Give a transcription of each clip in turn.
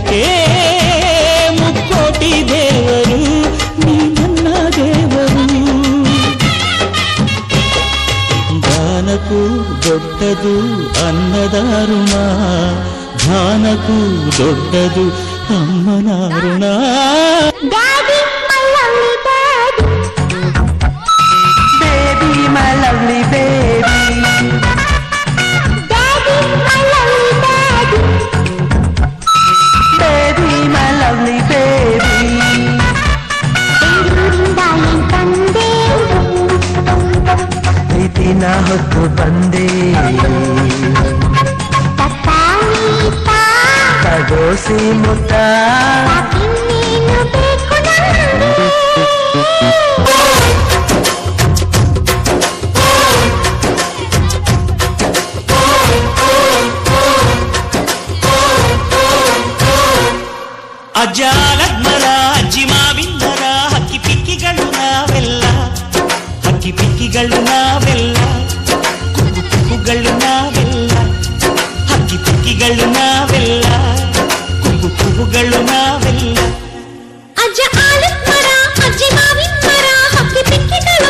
కొరకే ముక్కోటి దేవరు నీవన్న దేవరు. దానకు దొడ్డదు అన్నదారుణా ధానకు దొడ్డదు అమ్మనారుణా. ಹೊತ್ತು ಬಂದೆ ತತ್ತಾನೀತ ತಗೋಸಿ ಮುತ್ತ ಇನ್ನೇನು ಬೇಕು ನಮ್ಗೆ ಅಜ್ಜಾಲಗ್ಮರ ಅಜ್ಜಿ ಮಾವಿಂದರ ಹಕ್ಕಿ ಪಿಕ್ಕಿಗಳು ನಾವೆಲ್ಲ ಹಕ್ಕಿ ಪಿಕ್ಕಿಗಳು ನಾವೆಲ್ಲ ಹಕ್ಕಿ ಪಿಕ್ಕಿಗಳು ನಾವೆಲ್ಲ ಕುಕ್ಕು ಕುಕ್ಕುಗಳು ನಾವೆಲ್ಲ ಅಜ್ಜ ಆಲದ ಮರ ಅಜ್ಜಿ ಮಾವಿನ ಮರ ಹಕ್ಕಿ ಪಿಕ್ಕಿಗಳು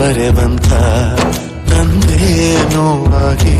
ಬರೆವಂತ ತಂದೆಯೋ ಆಗಿ